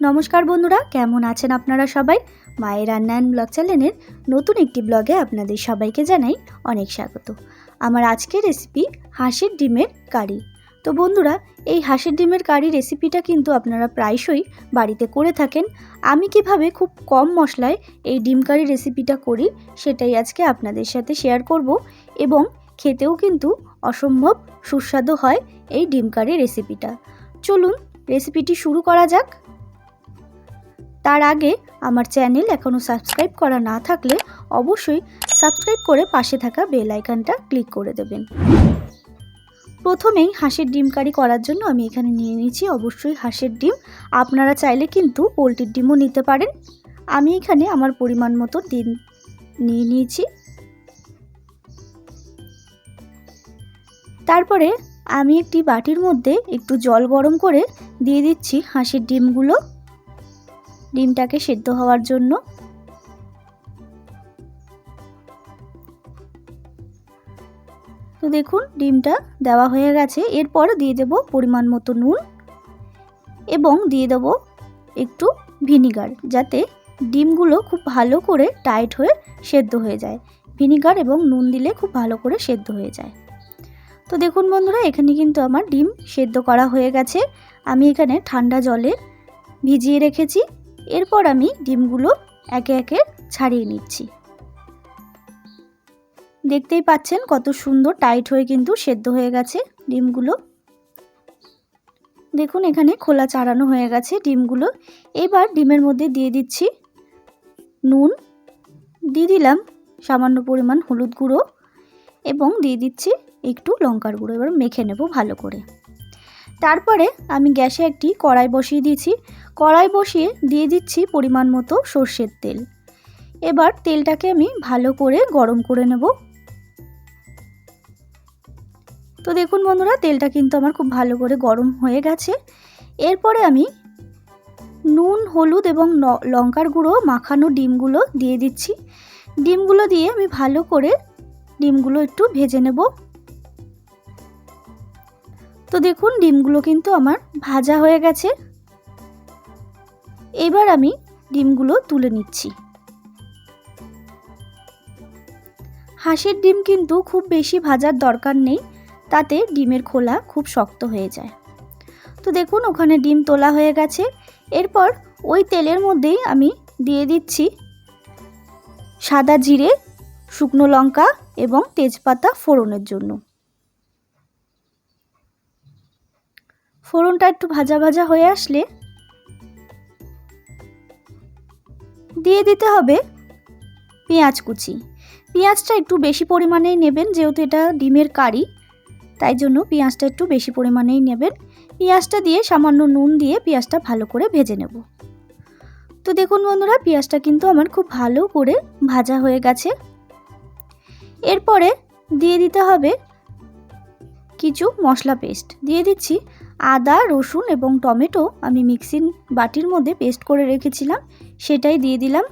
নমস্কার বন্ধুরা, কেমন আছেন আপনারা সবাই? মায়ের রান্নায়ন ব্লগ চ্যানেলের নতুন একটি ব্লগে আপনাদের সবাইকে জানাই অনেক স্বাগত। আমার আজকের রেসিপি হাঁসের ডিমের কারি। তো বন্ধুরা, এই হাঁসের ডিমের কারি রেসিপিটা কিন্তু আপনারা প্রায়শই বাড়িতে করে থাকেন। আমি কীভাবে খুব কম মশলায় এই ডিম কারি রেসিপিটা করি সেটাই আজকে আপনাদের সাথে শেয়ার করব এবং খেতেও কিন্তু অসম্ভব সুস্বাদু হয় এই ডিম কারি রেসিপিটা চলুন রেসিপিটি শুরু করা যাক। তার আগে আমার চ্যানেল এখনও সাবস্ক্রাইব করা না থাকলে অবশ্যই সাবস্ক্রাইব করে পাশে থাকা বেল আইকনটা ক্লিক করে দেবেন। প্রথমেই হাঁসের ডিম কারি করার জন্য আমি এখানে নিয়ে নিয়েছি অবশ্যই হাঁসের ডিম। আপনারা চাইলে কিন্তু পোলট্রির ডিমও নিতে পারেন। আমি এখানে আমার পরিমাণ মতো ডিম নিয়ে নিয়েছি। তারপরে আমি একটি বাটির মধ্যে একটু জল গরম করে দিয়ে দিচ্ছি হাঁসের ডিমগুলো। ডিমটাকে সেদ্ধ হওয়ার জন্য। তো দেখুন, ডিমটা দেওয়া হয়ে গেছে। এরপর দিয়ে দেব পরিমাণ মতো নুন এবং দিয়ে দেব একটু ভিনিগার যাতে ডিমগুলো খুব ভালো করে টাইট হয়ে সেদ্ধ হয়ে যায়। ভিনিগার এবং নুন দিলে খুব ভালো করে সেদ্ধ হয়ে যায়। তো দেখুন বন্ধুরা, এখানে কিন্তু আমার ডিম সেদ্ধ করা হয়ে গেছে। আমি এখানে ঠান্ডা জলে ভিজিয়ে রেখেছি। এরপর আমি ডিমগুলো একে একে ছাড়িয়ে নিচ্ছি। দেখতেই পাচ্ছেন কত সুন্দর টাইট হয়ে কিন্তু সেদ্ধ হয়ে গেছে ডিমগুলো। দেখুন এখানে খোলা চাড়ানো হয়ে গেছে ডিমগুলো। এবার ডিমের মধ্যে দিয়ে দিচ্ছি নুন। দিয়ে দিলাম সামান্য পরিমাণ হলুদ গুঁড়ো এবং দিয়ে দিচ্ছি একটু লঙ্কার গুঁড়ো। এবার মেখে নেব ভালো করে। তারপরে আমি গ্যাসে একটি কড়াই বসিয়ে দিয়েছি। কড়াই বসিয়ে দিয়ে দিচ্ছি পরিমাণ মতো সর্ষের তেল। এবার তেলটাকে আমি ভালো করে গরম করে নেব। তো দেখুন বন্ধুরা, তেলটা কিন্তু আমার খুব ভালো করে গরম হয়ে গেছে। এরপরে আমি নুন, হলুদ এবং লঙ্কার গুঁড়ো মাখানো ডিমগুলো দিয়ে দিচ্ছি। ডিমগুলো দিয়ে আমি ভালো করে ডিমগুলো একটু ভেজে নেব। তো দেখুন, ডিমগুলো কিন্তু আমার ভাজা হয়ে গেছে। এবার আমি ডিমগুলো তুলে নিচ্ছি। হাঁসের ডিম কিন্তু খুব বেশি ভাজার দরকার নেই, তাতে ডিমের খোলা খুব শক্ত হয়ে যায়। তো দেখুন, ওখানে ডিম তোলা হয়ে গেছে। এরপর ওই তেলের মধ্যেই আমি দিয়ে দিচ্ছি সাদা জিরে, শুকনো লঙ্কা এবং তেজপাতা ফোড়নের জন্য। ফোড়নটা একটু ভাজা ভাজা হয়ে আসলে দিয়ে দিতে হবে পেঁয়াজ কুচি। পেঁয়াজটা একটু বেশি পরিমাণেই নেবেন, যেহেতু এটা ডিমের কারি, তাই জন্য পেঁয়াজটা একটু বেশি পরিমাণেই নেবেন। পেঁয়াজটা দিয়ে সামান্য নুন দিয়ে পেঁয়াজটা ভালো করে ভেজে নেব। তো দেখুন বন্ধুরা, পেঁয়াজটা কিন্তু আমার খুব ভালো করে ভাজা হয়ে গেছে। এরপরে দিয়ে দিতে হবে কিছু মশলা পেস্ট। দিয়ে দিচ্ছি আদা, রসুন এবং টমেটো আমি মিক্সিং বাটির মধ্যে পেস্ট করে রেখেছিলাম, সেটাই দিয়ে দিলাম।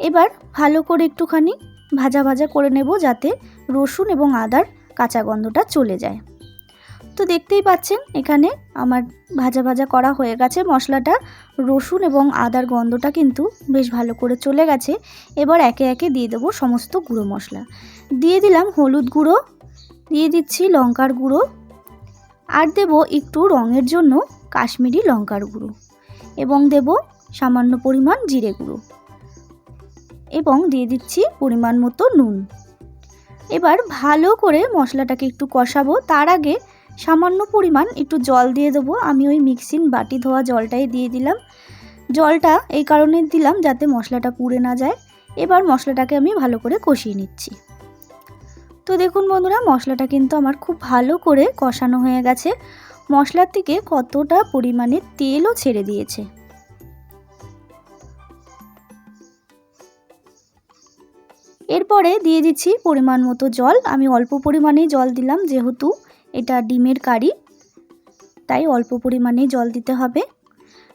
এবার ভালো করে একটুখানি ভাজা ভাজা করে নেব যাতে রসুন এবং আদার কাঁচা গন্ধটা চলে যায়। তো দেখতেই পাচ্ছেন, এখানে আমার ভাজা ভাজা করা হয়ে গেছে। মশলাটা রসুন এবং আদার গন্ধটা কিন্তু বেশ ভালো করে চলে গেছে। এবার একে একে দিয়ে দেবো সমস্ত গুঁড়ো মশলা। দিয়ে দিলাম হলুদ গুঁড়ো, দিয়ে দিচ্ছি লঙ্কার গুঁড়ো আর দেব একটু রঙের জন্য কাশ্মীরি লঙ্কার গুঁড়ো এবং দেব সামান্য পরিমাণ জিরে গুঁড়ো এবং দিয়ে দিচ্ছি পরিমাণ মতো নুন। এবার ভালো করে মশলাটাকে একটু কষাবো। তার আগে সামান্য পরিমাণ একটু জল দিয়ে দেবো। আমি ওই মিক্সিং বাটি ধোয়া জলটাই দিয়ে দিলাম। জলটা এই কারণে দিলাম যাতে মশলাটা পুড়ে না যায়। এবার মশলাটাকে আমি ভালো করে কষিয়ে নিচ্ছি। তো দেখুন বন্ধুরা, মশলাটা কিন্তু আমার খুব ভালো করে কষানো হয়ে গেছে। মশলার থেকে কতটা পরিমাণে তেলও ছেড়ে দিয়েছে। এরপরে দিয়ে দিচ্ছি পরিমাণ মতো জল। আমি অল্প পরিমাণেই জল দিলাম, যেহেতু এটা ডিমের কারি, তাই অল্প পরিমাণেই জল দিতে হবে।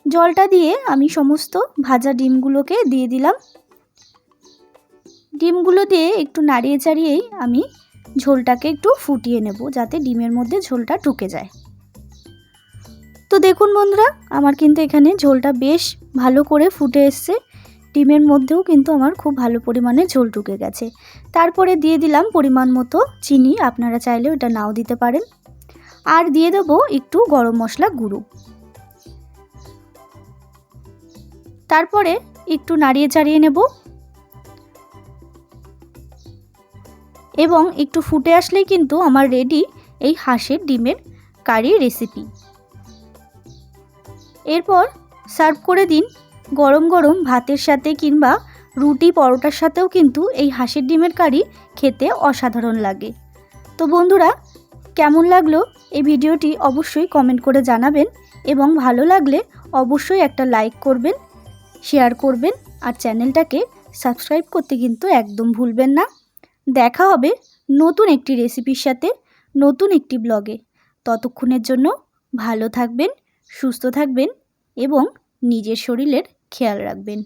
জলটা দিয়ে আমি সমস্ত ভাজা ডিমগুলোকে দিয়ে দিলাম। ডিমগুলো দিয়ে একটু নাড়িয়ে চাড়িয়েই আমি ঝোলটাকে একটু ফুটিয়ে নেব, যাতে ডিমের মধ্যে ঝোলটা ঢুকে যায়। তো দেখুন বন্ধুরা, আমার কিন্তু এখানে ঝোলটা বেশ ভালো করে ফুটে এসছে। ডিমের মধ্যেও কিন্তু আমার খুব ভালো পরিমাণে ঝোল ঢুকে গেছে। তারপরে দিয়ে দিলাম পরিমাণ মতো চিনি, আপনারা চাইলে ওটা নাও দিতে পারেন। আর দিয়ে দেবো একটু গরম মশলা গুঁড়ো। তারপরে একটু নাড়িয়ে চাড়িয়ে নেব। এবং একটু ফুটে আসলেই কিন্তু আমার রেডি এই হাঁসের ডিমের কারি রেসিপি এরপর সার্ভ করে দিন গরম গরম ভাতের সাথে কিংবা রুটি পরোটার সাথেও কিন্তু এই হাঁসের ডিমের কারি খেতে অসাধারণ লাগে। তো বন্ধুরা, কেমন লাগল এই ভিডিওটি অবশ্যই কমেন্ট করে জানাবেন এবং ভালো লাগলে অবশ্যই একটা লাইক করবেন শেয়ার করবেন আর চ্যানেলটাকে সাবস্ক্রাইব করতে কিন্তু একদম ভুলবেন না। দেখা হবে নতুন একটি রেসিপির সাথে, নতুন একটি ব্লগে। ততক্ষণের জন্য ভালো থাকবেন, সুস্থ থাকবেন এবং নিজের শরীরের খেয়াল রাখবেন।